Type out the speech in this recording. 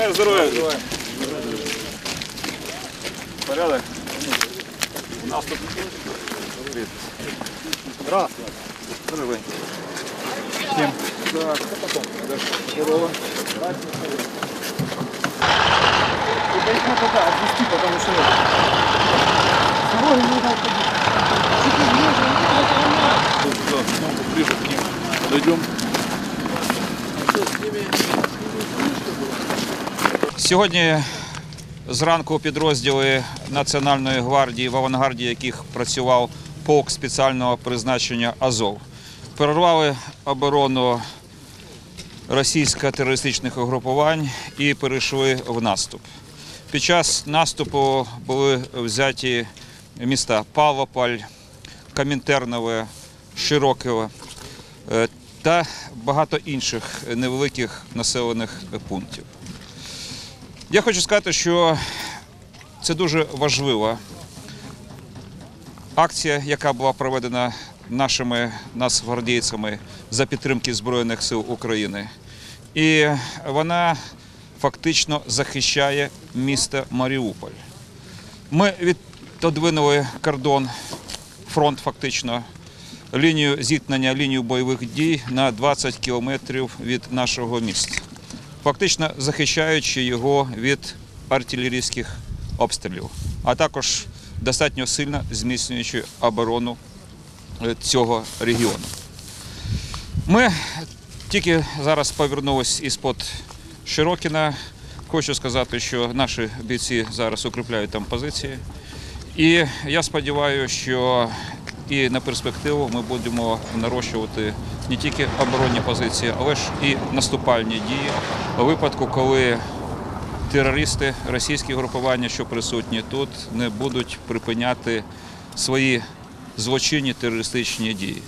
Бажаю здоров'я. Порядок. У нас тут Здравствуйте. Здоровий. Всім. Так, потом. Здорово. И пойдем туда, отвести, потому что... Дороги не надо Ближе к ним подойдем. Сьогодні зранку підрозділи Національної гвардії, в авангарді яких працював полк спеціального призначення Азов, перервали оборону російсько-терористичних угрупувань і перейшли в наступ. Під час наступу були взяті міста Павлополь, Камінтернове, Широківе е, та багато інших невеликих населених пунктів. Я хочу сказати, що це дуже важлива акція, яка була проведена нашими нацгвардійцями за підтримки Збройних сил України. І вона фактично захищає місто Маріуполь. Ми відодвинули кордон, фронт фактично, лінію зіткнення, лінію бойових дій на 20 кілометрів від нашого міста фактично захищаючи його від артилерійських обстрілів, а також достатньо сильно зміцнюючи оборону е, цього регіону. Ми тільки зараз повернулися із-под Широкіна. Хочу сказати, що наші бійці зараз укріпляють там позиції. І я сподіваюся, що і на перспективу ми будемо нарощувати не тільки оборонні позиції, але ж і наступальні дії у випадку, коли терористи, російські групування, що присутні тут, не будуть припиняти свої злочинні терористичні дії.